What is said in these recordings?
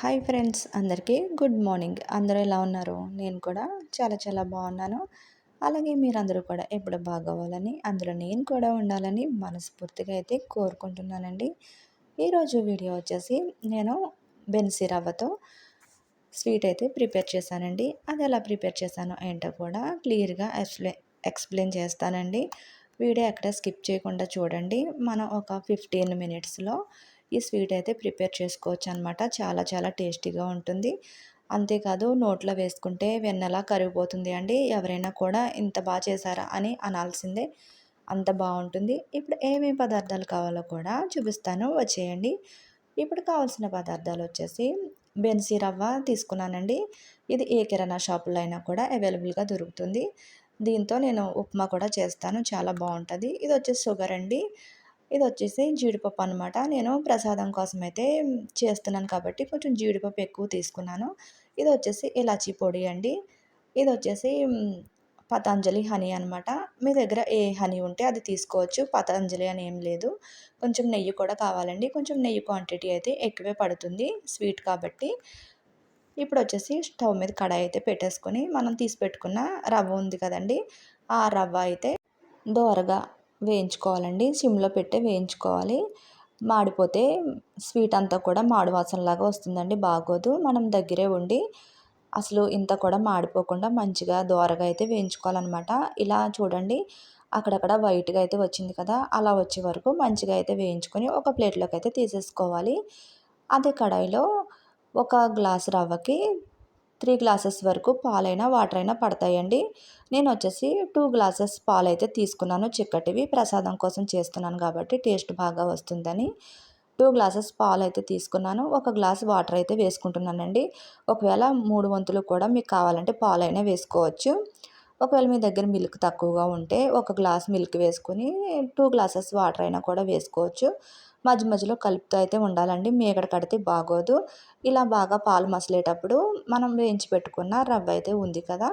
Hi friends అందరికీ good morning. అందరూ ఎలా ఉన్నారు? నేను కూడా చాలా చాలా బాగున్నాను. అలాగే మీరందరూ కూడా ఎప్పుడు బాగోవాలని అందులో నేను కూడా ఉండాలని మనస్ఫూర్తిగా అయితే కోరుకుంటున్నానండి. ఈరోజు వీడియో వచ్చేసి నేను బెన్సీ రవ్వతో స్వీట్ అయితే ప్రిపేర్ చేశానండి. అది ఎలా ప్రిపేర్ చేశానో ఏంటో కూడా క్లియర్గా ఎక్స్ప్లెయిన్ ఎక్స్ప్లెయిన్ చేస్తానండి. వీడియో ఎక్కడ స్కిప్ చేయకుండా చూడండి. మనం ఒక ఫిఫ్టీన్ మినిట్స్లో ఈ స్వీట్ అయితే ప్రిపేర్ చేసుకోవచ్చు అనమాట చాలా చాలా టేస్టీగా ఉంటుంది. అంతేకాదు నోట్లో వేసుకుంటే వెన్నెలా కరిగిపోతుంది అండి? ఎవరైనా కూడా ఇంత బాగా చేశారా అని అనాల్సిందే. అంత బాగుంటుంది. ఇప్పుడు ఏమేమి పదార్థాలు కావాలో కూడా చూపిస్తాను. వచ్చేయండి. ఇప్పుడు కావాల్సిన పదార్థాలు వచ్చేసి బెన్సీ రవ్వ తీసుకున్నానండి. ఇది ఏ కిరాణా షాపులో అయినా కూడా అవైలబుల్గా దొరుకుతుంది. దీంతో నేను ఉప్మా కూడా చేస్తాను. చాలా బాగుంటుంది. ఇది వచ్చేసి షుగర్ అండి. ఇది వచ్చేసి జీడిపప్పు అనమాట నేను ప్రసాదం కోసం అయితే చేస్తున్నాను కాబట్టి కొంచెం జీడిపప్పు ఎక్కువ తీసుకున్నాను. ఇది వచ్చేసి ఇలాచీ పొడి అండి. ఇది వచ్చేసి పతంజలి హనీ అనమాట మీ దగ్గర ఏ హనీ ఉంటే అది తీసుకోవచ్చు. పతంజలి అని ఏం లేదు. కొంచెం నెయ్యి కూడా కావాలండి. కొంచెం నెయ్యి క్వాంటిటీ అయితే ఎక్కువే పడుతుంది. స్వీట్ కాబట్టి. ఇప్పుడు వచ్చేసి స్టవ్ మీద కడాయి అయితే పెట్టేసుకొని మనం తీసి పెట్టుకున్న రవ్వ ఉంది కదండి. ఆ రవ్వ అయితే దోరగా వేయించుకోవాలండి. సిమ్లో పెట్టే వేయించుకోవాలి. మాడిపోతే స్వీట్ అంతా కూడా మాడి వాసనలాగా వస్తుందండి బాగోదు. మనం దగ్గరే ఉండి అసలు ఇంత కూడా మాడిపోకుండా మంచిగా దోరగా అయితే వేయించుకోవాలన్నమాట. ఇలా చూడండి అక్కడక్కడ వైట్గా అయితే వచ్చింది కదా అలా వచ్చే వరకు మంచిగా అయితే వేయించుకొని ఒక ప్లేట్లోకి అయితే తీసేసుకోవాలి. అదే కడాయిలో ఒక గ్లాస్ రవ్వకి త్రీ గ్లాసెస్ వరకు పాలైనా వాటర్ అయినా పడతాయండి. నేను వచ్చేసి టూ గ్లాసెస్ పాలు అయితే తీసుకున్నాను. చిక్కటివి ప్రసాదం కోసం చేస్తున్నాను కాబట్టి టేస్ట్ బాగా వస్తుందని. టూ గ్లాసెస్ పాలు అయితే తీసుకున్నాను. ఒక గ్లాస్ వాటర్ అయితే వేసుకుంటున్నానండి. ఒకవేళ మూడు వంతులు కూడా మీకు కావాలంటే పాలైనా వేసుకోవచ్చు. ఒకవేళ మీ దగ్గర మిల్క్ తక్కువగా ఉంటే ఒక గ్లాస్ మిల్క్ వేసుకొని టూ గ్లాసెస్ వాటర్ అయినా కూడా వేసుకోవచ్చు. మధ్య మధ్యలో కలుపుతూ అయితే ఉండాలండి. మీగడ కడితే బాగోదు. ఇలా బాగా పాలు మసలేటప్పుడు మనం వేయించి పెట్టుకున్న రవ్వ అయితే ఉంది కదా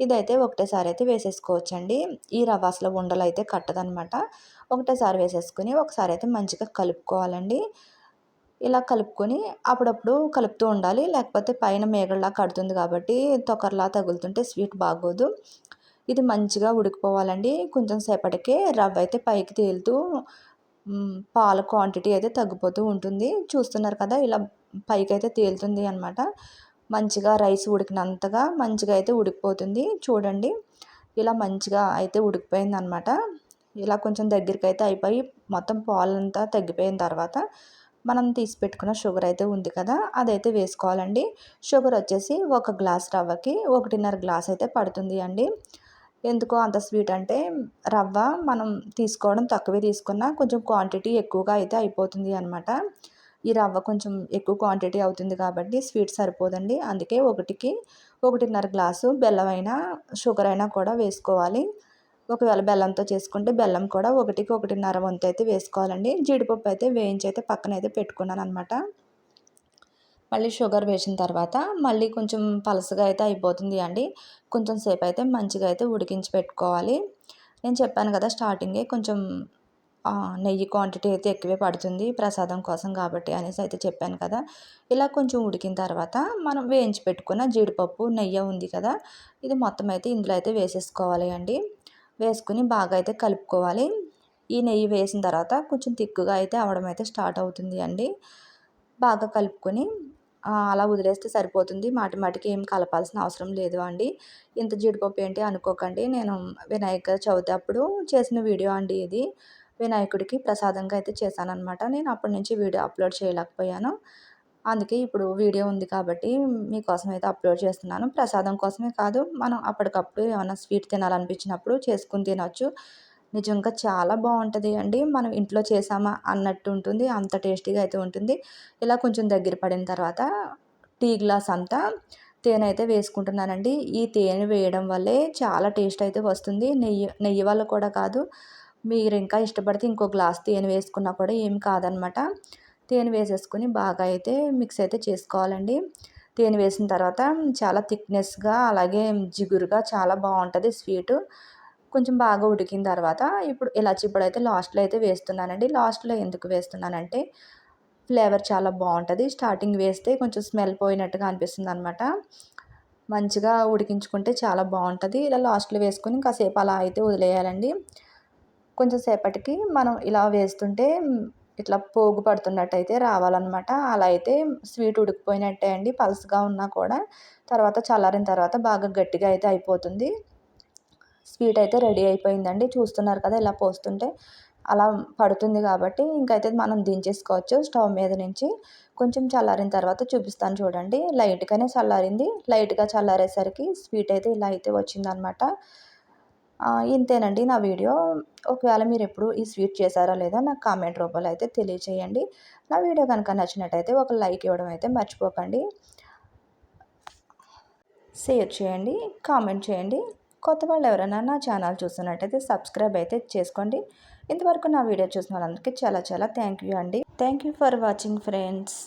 ఇదైతే ఒకటేసారి అయితే వేసేసుకోవచ్చండి. ఈ రవ్వ అసలు ఉండలు అయితే కట్టదనమాట. ఒకటేసారి వేసేసుకుని ఒకసారి అయితే మంచిగా కలుపుకోవాలండి. ఇలా కలుపుకొని అప్పుడప్పుడు కలుపుతూ ఉండాలి. లేకపోతే పైన మేగడలా కడుతుంది కాబట్టి తొకర్లా తగులుతుంటే స్వీట్ బాగోదు. ఇది మంచిగా ఉడికిపోవాలండి. కొంచెం సేపటికే రవ్వ అయితే పైకి తేలుతూ పాల క్వాంటిటీ అయితే తగ్గిపోతూ ఉంటుంది. చూస్తున్నారు కదా ఇలా పైకి అయితే తేలుతుంది అనమాట మంచిగా రైస్ ఉడికినంతగా మంచిగా అయితే ఉడికిపోతుంది. చూడండి ఇలా మంచిగా అయితే ఉడికిపోయింది అనమాట ఇలా కొంచెం దగ్గరికి అయితే అయిపోయి మొత్తం పాలంతా తగ్గిపోయిన తర్వాత మనం తీసి పెట్టుకున్న షుగర్ అయితే ఉంది కదా అదైతే వేసుకోవాలండి. షుగర్ వచ్చేసి ఒక గ్లాస్ రవ్వకి ఒకటిన్నర గ్లాస్ అయితే పడుతుంది అండి. ఎందుకో అంత స్వీట్ అంటే రవ్వ మనం తీసుకోవడం తక్కువే తీసుకున్నా కొంచెం క్వాంటిటీ ఎక్కువగా అయితే అయిపోతుంది అనమాట ఈ రవ్వ కొంచెం ఎక్కువ క్వాంటిటీ అవుతుంది కాబట్టి స్వీట్ సరిపోదండి. అందుకే ఒకటికి ఒకటిన్నర గ్లాసు బెల్లం అయినా షుగర్ అయినా కూడా వేసుకోవాలి. ఒకవేళ బెల్లంతో చేసుకుంటే బెల్లం కూడా ఒకటికి ఒకటిన్నర వంతు అయితే వేసుకోవాలండి. జీడిపప్పు అయితే వేయించి అయితే పక్కన అయితే పెట్టుకున్నాను అనమాట మళ్ళీ షుగర్ వేసిన తర్వాత మళ్ళీ కొంచెం పలసగా అయితే అయిపోతుంది అండి. కొంచెం సేపు అయితే మంచిగా అయితే ఉడికించి పెట్టుకోవాలి. నేను చెప్పాను కదా స్టార్టింగే కొంచెం నెయ్యి క్వాంటిటీ అయితే ఎక్కువే పడుతుంది ప్రసాదం కోసం కాబట్టి అనేసి అయితే చెప్పాను కదా. ఇలా కొంచెం ఉడికిన తర్వాత మనం వేయించి పెట్టుకున్న జీడిపప్పు నెయ్యి ఉంది కదా ఇది మొత్తం అయితే ఇందులో అయితే వేసేసుకోవాలి అండి. వేసుకుని బాగా అయితే కలుపుకోవాలి. ఈ నెయ్యి వేసిన తర్వాత కొంచెం తిక్కుగా అయితే అవడం అయితే స్టార్ట్ అవుతుంది అండి. బాగా కలుపుకొని అలా వదిలేస్తే సరిపోతుంది. మాటి మాటికి ఏం కలపాల్సిన అవసరం లేదు అండి. ఇంత జీడిపప్పు ఏంటి అనుకోకండి. నేను వినాయక చవితి అప్పుడు చేసిన వీడియో అండి ఇది. వినాయకుడికి ప్రసాదంగా అయితే చేశాను అనమాట నేను అప్పటి నుంచి వీడియో అప్లోడ్ చేయలేకపోయాను. అందుకే ఇప్పుడు వీడియో ఉంది కాబట్టి మీకోసం అయితే అప్లోడ్ చేస్తున్నాను. ప్రసాదం కోసమే కాదు మనం అప్పటికప్పుడు ఏమైనా స్వీట్ తినాలనిపించినప్పుడు చేసుకుని తినవచ్చు నిజంగా చాలా బాగుంటుంది అండి. మనం ఇంట్లో చేసామా అన్నట్టు ఉంటుంది అంత టేస్టీగా అయితే ఉంటుంది. ఇలా కొంచెం దగ్గర పడిన తర్వాత టీ గ్లాస్ అంతా తేనె అయితే వేసుకుంటున్నానండి. ఈ తేనె వేయడం వల్లే చాలా టేస్ట్ అయితే వస్తుంది. నెయ్యి నెయ్యి వల్ల కూడా కాదు. మీరు ఇంకా ఇష్టపడితే ఇంకో గ్లాస్ తేనె వేసుకున్నా కూడా ఏం కాదనమాట. తేనె వేసేసుకొని బాగా అయితే మిక్స్ అయితే చేసుకోవాలండి. తేనె వేసిన తర్వాత చాలా థిక్నెస్గా అలాగే జిగురుగా చాలా బాగుంటుంది స్వీటు. కొంచెం బాగా ఉడికిన తర్వాత ఇప్పుడు ఇలాచి పొడి అయితే లాస్ట్లో అయితే వేస్తున్నానండి. లాస్ట్లో ఎందుకు వేస్తున్నానంటే ఫ్లేవర్ చాలా బాగుంటుంది. స్టార్టింగ్ వేస్తే కొంచెం స్మెల్ పోయినట్టుగా అనిపిస్తుంది అనమాట మంచిగా ఉడికించుకుంటే చాలా బాగుంటుంది. ఇలా లాస్ట్లో వేసుకొని కాసేపు అలా అయితే వదిలేయాలండి. కొంచెం సేపటికి మనం ఇలా వేస్తుంటే ఇట్లా పోగు పడుతున్నట్టయితే రావాలన్నమాట. అలా అయితే స్వీట్ ఉడికిపోయినట్టే అండి పల్స్గా ఉన్నా కూడా. తర్వాత చల్లారిన తర్వాత బాగా గట్టిగా అయితే అయిపోతుంది. స్వీట్ అయితే రెడీ అయిపోయిందండి. చూస్తున్నారు కదా ఇలా పోస్తుంటే. అలా పడుతుంది కాబట్టి ఇంకైతే మనం దించేసుకోవచ్చు స్టవ్ మీద నుంచి. కొంచెం చల్లారిన తర్వాత చూపిస్తాను చూడండి. లైట్గానే చల్లారింది. లైట్గా చల్లారేసరికి స్వీట్ అయితే ఇలా అయితే వచ్చిందనమాట ఇంతేనండి నా వీడియో. ఒకవేళ మీరు ఎప్పుడు ఈ స్వీట్ చేశారా లేదా నాకు కామెంట్ రూపంలో అయితే తెలియచేయండి. నా వీడియో కనుక నచ్చినట్టయితే ఒక లైక్ ఇవ్వడం అయితే మర్చిపోకండి. షేర్ చేయండి కామెంట్ చేయండి. కొత్త వాళ్ళు ఎవరైనా నా ఛానల్ చూస్తున్నట్టయితే సబ్స్క్రైబ్ అయితే చేసుకోండి. ఇంతవరకు నా వీడియో చూసిన వాళ్ళందరికీ చాలా చాలా థ్యాంక్ యూ అండి. Thank you for watching friends.